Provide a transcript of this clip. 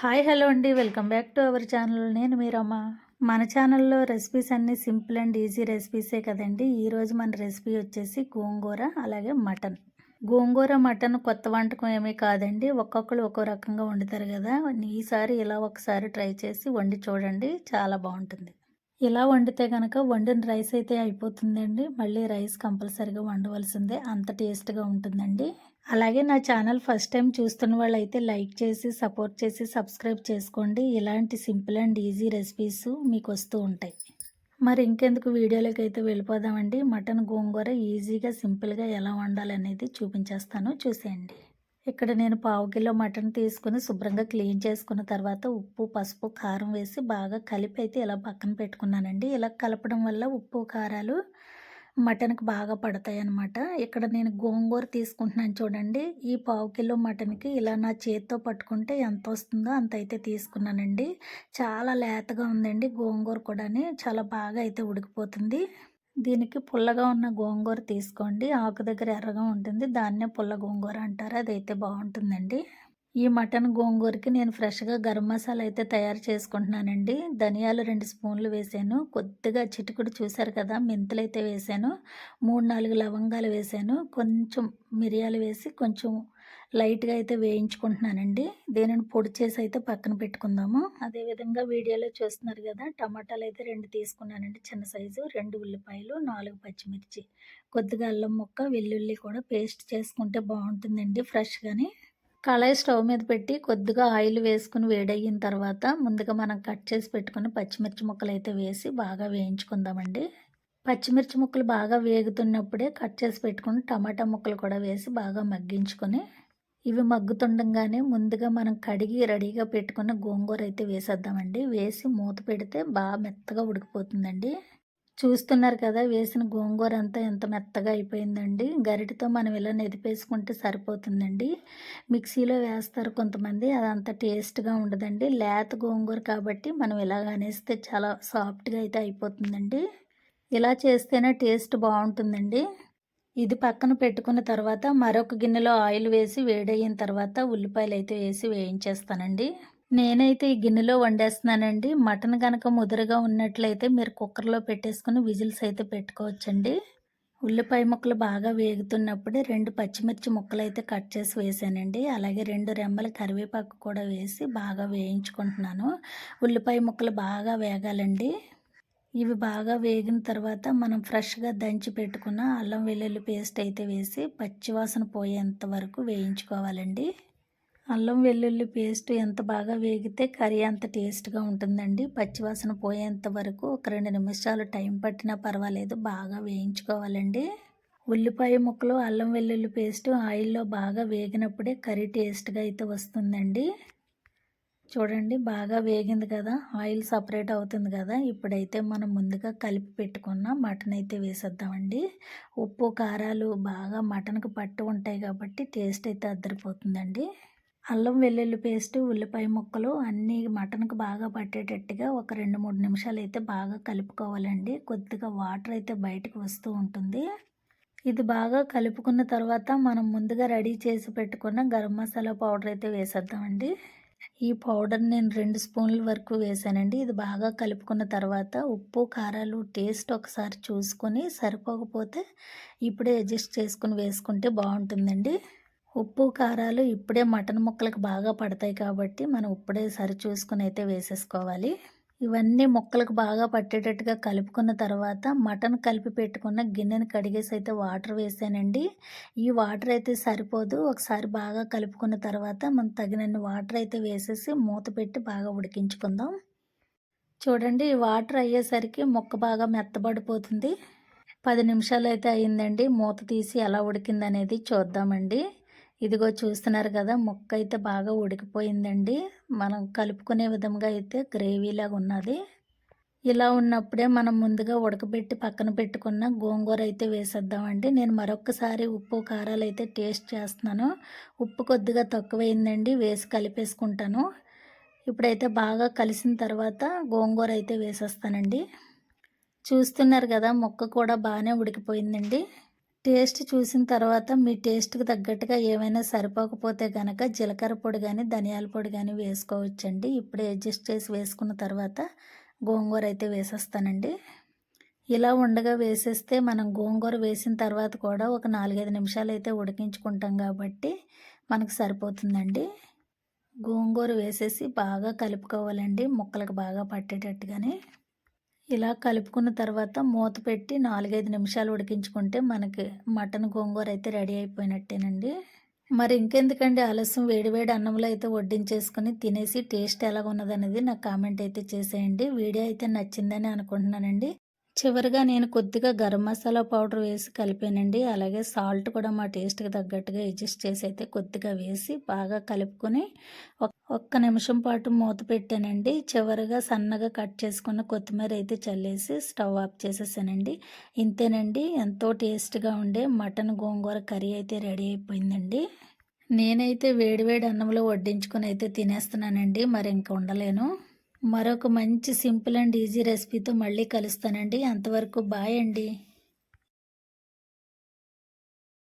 Hi hello అండి. Welcome back to our channel. నేను మీరమ్మ మన ఛానల్లో రెసిపీస్ అన్నీ సింపుల్ అండ్ ఈజీ రెసిపీసే కదండి. ఈరోజు మన రెసిపీ వచ్చేసి గోంగూర అలాగే మటన్. గోంగూర మటన్ కొత్త వంటకం ఏమీ కాదండి. ఒక్కొక్కరు ఒక్కో రకంగా వండుతారు కదా. ఈసారి ఇలా ఒకసారి ట్రై చేసి వండి చూడండి. చాలా బాగుంటుంది. ఇలా వండితే కనుక వండిన రైస్ అయితే అయిపోతుందండి. మళ్ళీ రైస్ కంపల్సరీగా వండవలసిందే. అంత టేస్ట్గా ఉంటుందండి. అలాగే నా ఛానల్ ఫస్ట్ టైం చూస్తున్న వాళ్ళు అయితే లైక్ చేసి సపోర్ట్ చేసి సబ్స్క్రైబ్ చేసుకోండి. ఇలాంటి సింపుల్ అండ్ ఈజీ రెసిపీస్ మీకు వస్తూ ఉంటాయి. మరి ఇంకెందుకు వీడియోలోకి అయితే వెళ్ళిపోదామండి. మటన్ గోంగూర ఈజీగా సింపుల్గా ఎలా వండాలనేది చూపించేస్తాను. చూసేయండి. ఇక్కడ నేను పావు కిలో మటన్ తీసుకుని శుభ్రంగా క్లీన్ చేసుకున్న తర్వాత ఉప్పు పసుపు కారం వేసి బాగా కలిపి అయితే ఇలా పక్కన పెట్టుకున్నానండి. ఇలా కలపడం వల్ల ఉప్పు కారాలు మటన్కి బాగా పడతాయి అన్నమాట ఇక్కడ నేను గోంగూర తీసుకుంటున్నాను చూడండి. ఈ పావు కిలో మటన్కి ఇలా నా చేతితో పట్టుకుంటే ఎంత వస్తుందో అంత అయితే తీసుకున్నానండి. చాలా లేతగా ఉందండి గోంగూర కూడా చాలా బాగా అయితే ఉడికిపోతుంది. దీనికి పుల్లగా ఉన్న గోంగూర తీసుకోండి. ఆకు దగ్గర ఎర్రగా ఉంటుంది. దాన్నే పుల్ల గోంగూర అంటారు. అదైతే బాగుంటుందండి. ఈ మటన్ గోంగూరకి నేను ఫ్రెష్గా గరం మసాలా అయితే తయారు చేసుకుంటున్నానండి. ధనియాలు రెండు స్పూన్లు వేసాను. కొద్దిగా చిటికుడు చూశారు కదా మెంతులు అయితే వేసాను. మూడు నాలుగు లవంగాలు వేసాను. కొంచెం మిరియాలు వేసి కొంచెం లైట్గా అయితే వేయించుకుంటున్నానండి. దీనిని పొడి చేసి అయితే పక్కన పెట్టుకుందాము. అదేవిధంగా వీడియోలో చూస్తున్నారు కదా టమాటాలు అయితే రెండు తీసుకున్నానండి. చిన్న సైజు రెండు ఉల్లిపాయలు నాలుగు పచ్చిమిర్చి. కొద్దిగా అల్లం ముక్క వెల్లుల్లి కూడా పేస్ట్ చేసుకుంటే బాగుంటుందండి ఫ్రెష్గానే. కళాయి స్టవ్ మీద పెట్టి కొద్దిగా ఆయిల్ వేసుకుని వేడయిన తర్వాత ముందుగా మనం కట్ చేసి పెట్టుకుని పచ్చిమిర్చి ముక్కలు అయితే వేసి బాగా వేయించుకుందామండి. పచ్చిమిర్చి ముక్కలు బాగా వేగుతున్నప్పుడే కట్ చేసి పెట్టుకుని టమాటా ముక్కలు కూడా వేసి బాగా మగ్గించుకొని ఇవి మగ్గుతుండగానే ముందుగా మనం కడిగి రెడీగా పెట్టుకున్న గోంగూర అయితే వేసేద్దామండి. వేసి మూత పెడితే బాగా మెత్తగా ఉడికిపోతుందండి. చూస్తున్నారు కదా వేసిన గోంగూర అంతా ఎంత మెత్తగా అయిపోయిందండి. గరిటితో మనం ఇలా నెదిపేసుకుంటే సరిపోతుందండి. మిక్సీలో వేస్తారు కొంతమంది అదంత టేస్ట్గా ఉండదండి. లేత గోంగూర కాబట్టి మనం ఇలాగ అనేస్తే చాలా సాఫ్ట్గా అయితే అయిపోతుందండి. ఇలా చేస్తేనే టేస్ట్ బాగుంటుందండి. ఇది పక్కన పెట్టుకున్న తర్వాత మరొక గిన్నెలో ఆయిల్ వేసి వేడయిన తర్వాత ఉల్లిపాయలు అయితే వేసి వేయించేస్తానండి. నేనైతే ఈ గిన్నెలో వండేస్తున్నానండి. మటన్ కనుక ముదురుగా ఉన్నట్లయితే మీరు కుక్కర్లో పెట్టేసుకుని విజిల్స్ అయితే పెట్టుకోవచ్చండి. ఉల్లిపాయ ముక్కలు బాగా వేగుతున్నప్పుడే రెండు పచ్చిమిర్చి ముక్కలు అయితే కట్ చేసి వేసానండి. అలాగే రెండు రెమ్మల కరివేపాకు కూడా వేసి బాగా వేయించుకుంటున్నాను. ఉల్లిపాయ ముక్కలు బాగా వేగాలండి. ఇవి బాగా వేగిన తర్వాత మనం ఫ్రెష్గా దంచి పెట్టుకున్న అల్లం వెల్లుల్లి పేస్ట్ అయితే వేసి పచ్చివాసన పోయేంత వరకు వేయించుకోవాలండి. అల్లం వెల్లుల్లి పేస్ట్ ఎంత బాగా వేగితే కర్రీ అంత టేస్ట్గా ఉంటుందండి. పచ్చివాసన పోయేంత వరకు ఒక రెండు నిమిషాలు టైం పట్టినా పర్వాలేదు బాగా వేయించుకోవాలండి. ఉల్లిపాయ ముక్కలు అల్లం వెల్లుల్లి పేస్ట్ ఆయిల్లో బాగా వేగినప్పుడే కర్రీ టేస్ట్గా అయితే వస్తుందండి. చూడండి బాగా వేగింది కదా ఆయిల్ సపరేట్ అవుతుంది కదా ఇప్పుడైతే మనం ముందుగా కలిపి పెట్టుకున్న మటన్ అయితే వేసేద్దామండి. ఉప్పు కారాలు బాగా మటన్కి పట్టు ఉంటాయి కాబట్టి టేస్ట్ అయితే అద్దరిపోతుందండి. అల్లం వెల్లుల్లి పేస్ట్ ఉల్లిపాయ ముక్కలు అన్నీ మటన్కి బాగా పట్టేటట్టుగా ఒక రెండు మూడు నిమిషాలు అయితే బాగా కలుపుకోవాలండి. కొద్దిగా వాటర్ అయితే బయటకు వస్తూ ఉంటుంది. ఇది బాగా కలుపుకున్న తర్వాత మనం ముందుగా రెడీ చేసి పెట్టుకున్న గరం మసాలా పౌడర్ అయితే వేసేద్దామండి. ఈ పౌడర్ నేను రెండు స్పూన్ల వరకు వేసానండి. ఇది బాగా కలుపుకున్న తర్వాత ఉప్పు కారాలు టేస్ట్ ఒకసారి చూసుకొని సరిపోకపోతే ఇప్పుడే అడ్జస్ట్ చేసుకుని వేసుకుంటే బాగుంటుందండి. ఉప్పు కారాలు ఇప్పుడే మటన్ ముక్కలకు బాగా పడతాయి కాబట్టి మనం ఇప్పుడే సరి చూసుకుని అయితే వేసేసుకోవాలి. ఇవన్నీ ముక్కలకు బాగా పట్టేటట్టుగా కలుపుకున్న తర్వాత మటన్ కలిపి పెట్టుకున్న గిన్నెని కడిగేసి అయితే వాటర్ వేసానండి. ఈ వాటర్ అయితే సరిపోదు. ఒకసారి బాగా కలుపుకున్న తర్వాత మనం తగినన్ని వాటర్ అయితే వేసేసి మూత పెట్టి బాగా ఉడికించుకుందాం. చూడండి ఈ వాటర్ అయ్యేసరికి ముక్క బాగా మెత్తబడిపోతుంది. పది నిమిషాలు అయితే అయిందండి. మూత తీసి ఎలా ఉడికిందనేది చూద్దామండి. ఇదిగో చూస్తున్నారు కదా ముక్క అయితే బాగా ఉడికిపోయిందండి. మనం కలుపుకునే విధంగా అయితే గ్రేవీలాగా ఉన్నది. ఇలా ఉన్నప్పుడే మనం ముందుగా ఉడకబెట్టి పక్కన పెట్టుకున్న గోంగూర అయితే వేసేద్దామండి. నేను మరొకసారి ఉప్పు కారాలు అయితే టేస్ట్ చేస్తున్నాను. ఉప్పు కొద్దిగా తక్కువైందండి వేసి కలిపేసుకుంటాను. ఇప్పుడైతే బాగా కలిసిన తర్వాత గోంగూర అయితే వేసేస్తానండి. చూస్తున్నారు కదా ముక్క కూడా బాగానే ఉడికిపోయిందండి. టేస్ట్ చూసిన తర్వాత మీ టేస్ట్కి తగ్గట్టుగా ఏమైనా సరిపోకపోతే కనుక జీలకర్ర పొడి కానీ ధనియాల పొడి కానీ వేసుకోవచ్చండి. ఇప్పుడే అడ్జస్ట్ చేసి వేసుకున్న తర్వాత గోంగూర అయితే వేసేస్తానండి. ఇలా ఉండగా వేసేస్తే మనం గోంగూర వేసిన తర్వాత కూడా ఒక నాలుగైదు నిమిషాలు అయితే ఉడికించుకుంటాం కాబట్టి మనకు సరిపోతుందండి. గోంగూర వేసేసి బాగా కలుపుకోవాలండి. ముక్కలకు బాగా పట్టేటట్టుగానే. ఇలా కలుపుకున్న తర్వాత మూత పెట్టి నాలుగైదు నిమిషాలు ఉడికించుకుంటే మనకి మటన్ గోంగూర అయితే రెడీ అయిపోయినట్టేనండి. మరి ఇంకెందుకండి ఆలస్యం? వేడివేడి అన్నంలో అయితే వడ్డించేసుకుని తినేసి టేస్ట్ ఎలా ఉన్నదనేది నాకు కామెంట్ అయితే చేసేయండి. వీడియో అయితే నచ్చిందని అనుకుంటున్నానండి. చివరిగా నేను కొద్దిగా గరం మసాలా పౌడర్ వేసి కలిపానండి. అలాగే సాల్ట్ కూడా మా టేస్ట్కి తగ్గట్టుగా అడ్జస్ట్ చేసి అయితే కొద్దిగా వేసి బాగా కలుపుకొని ఒక్క నిమిషం పాటు మూత పెట్టానండి. చివరిగా సన్నగా కట్ చేసుకున్న కొత్తిమీర అయితే చల్లేసి స్టవ్ ఆఫ్ చేసేసానండి. ఇంతేనండి. ఎంతో టేస్ట్గా ఉండే మటన్ గోంగూర కర్రీ అయితే రెడీ అయిపోయిందండి. నేనైతే వేడివేడి అన్నంలో వడ్డించుకొని అయితే తినేస్తున్నానండి. మరి ఇంక ఉండలేను. మరొక మంచి సింపుల్ అండ్ ఈజీ రెసిపీతో మళ్ళీ కలుస్తానండి. అంతవరకు బాయ్ అండి.